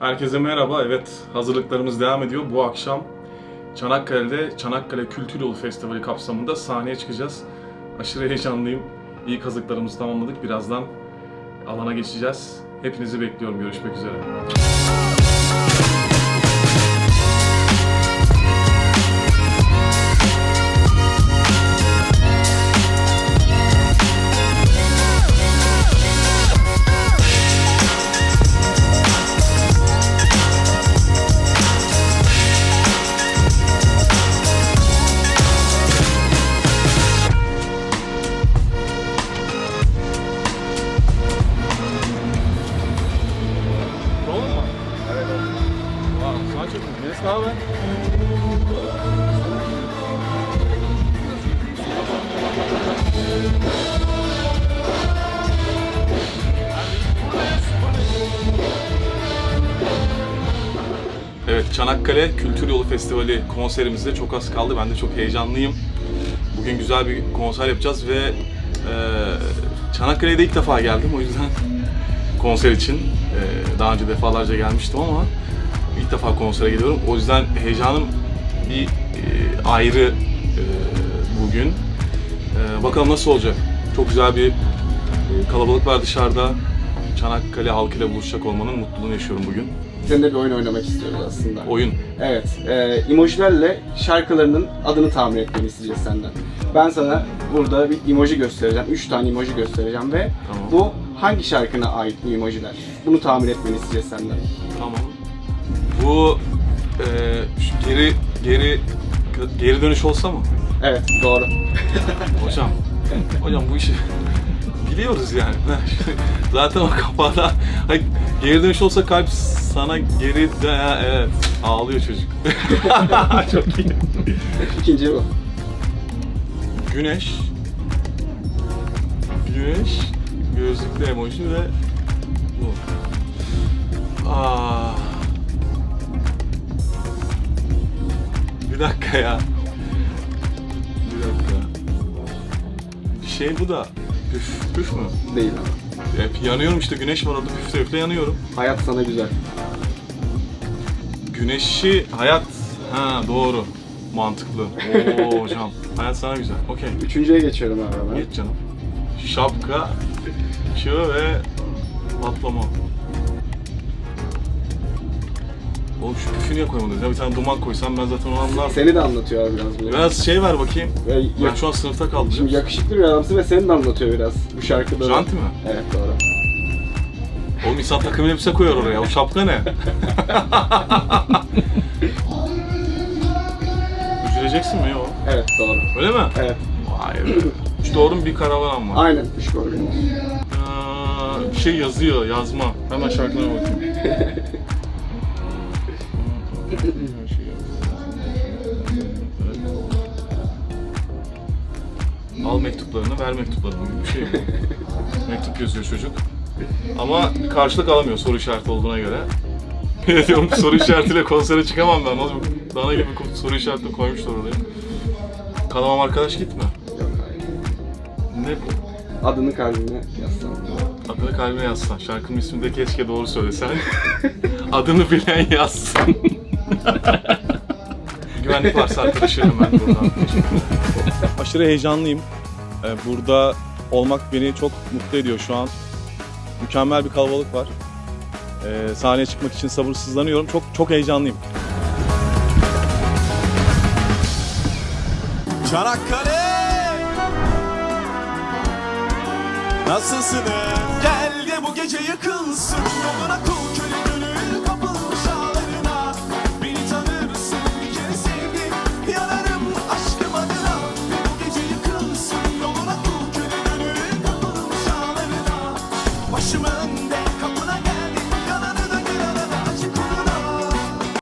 Herkese merhaba. Evet, hazırlıklarımız devam ediyor. Bu akşam Çanakkale'de Çanakkale Kültür Yolu Festivali kapsamında sahneye çıkacağız. Aşırı heyecanlıyım. İlk hazırlıklarımızı tamamladık. Birazdan alana geçeceğiz. Hepinizi bekliyorum. Görüşmek üzere. Ne haber? Evet, Çanakkale Kültür Yolu Festivali konserimizde çok az kaldı. Ben de çok heyecanlıyım. Bugün güzel bir konser yapacağız ve e, Çanakkale'ye de ilk defa geldim. O yüzden konser için e, daha önce defalarca gelmiştim ama ilk defa konsere geliyorum. O yüzden heyecanım bir e, ayrı e, bugün. E, bakalım nasıl olacak. Çok güzel bir e, kalabalık var dışarıda. Çanakkale halkıyla buluşacak olmanın mutluluğunu yaşıyorum bugün. Seninle bir oyun oynamak istiyoruz aslında. Oyun. Evet, e, emojilerle şarkılarının adını tahmin etmeni isteyeceğiz senden. Ben sana burada bir emoji göstereceğim, 3 tane emoji göstereceğim ve Tamam. bu hangi şarkına ait bu emojiler? Bunu tahmin etmeni isteyeceğiz senden. Tamam. Bu e, şu geri geri geri dönüş olsa mı? Evet, doğru. Hocam, hocam bu işi biliyoruz yani. Zaten o kafada geri dönüş olsa kalp sana geri dön. Ha, Evet, ağlıyor çocuk. Çok iyi. İkinci bu. Güneş, güneş, gözlüklü emoji ve bu. Aa. Bir dakika ya. Bir dakika. Şey bu da. Püf, püf mü? Değil ama. Hep yanıyorum işte güneş var orada püfle üfle yanıyorum. Hayat sana güzel. Güneşi hayat ha doğru mantıklı. Oo hocam hayat sana güzel. Okey. Üçüncüye geçiyorum abi ben. Geç canım. Şapka, çığ ve patlama. Oğlum şu püfü niye koymadınız ya? Bir tane duman koysam ben zaten onu anlardım. Seni de anlatıyor abi biraz bu. Biraz şey ver bakayım. Ve Ben yak- şu an sınıfta kaldım. Şimdi yakışıklı bir adamsın ve seni de anlatıyor biraz bu şarkıda. Janti mi? Evet doğru. Oğlum insan takım elbise koyar oraya. O şapka ne? Üzüleceksin mi o? Evet doğru. Öyle mi? Evet. Vay be. Üç doğru mu bir karavan var? Aynen. Üç. Aa, bir şey yazıyor, yazma. Hemen şarkılara bakayım. Al mektuplarını, ver mektuplarını gibi bir şey. Mektup yazıyor çocuk. Ama karşılık alamıyor soru işareti olduğuna göre. Diyorum soru işaretiyle konsere çıkamam ben. Nasıl dana gibi soru işaretini koymuşlar oraya. Kalamam arkadaş gitme. Ne bu? Adını kalbine yazsana. Adını kalbine yazsan. Şarkının ismini de keşke doğru söylesen. Adını bilen yazsın. Güvenlik varsa arkadaşlarım ben buradan. Aşırı heyecanlıyım. Ee, Burada olmak beni çok mutlu ediyor şu an. Mükemmel bir kalabalık var. Ee, Sahneye çıkmak için sabırsızlanıyorum. Çok çok heyecanlıyım. Çanakkale Nasılsınız? Gel de bu gece yıkılsın Yoluna kul köle gönül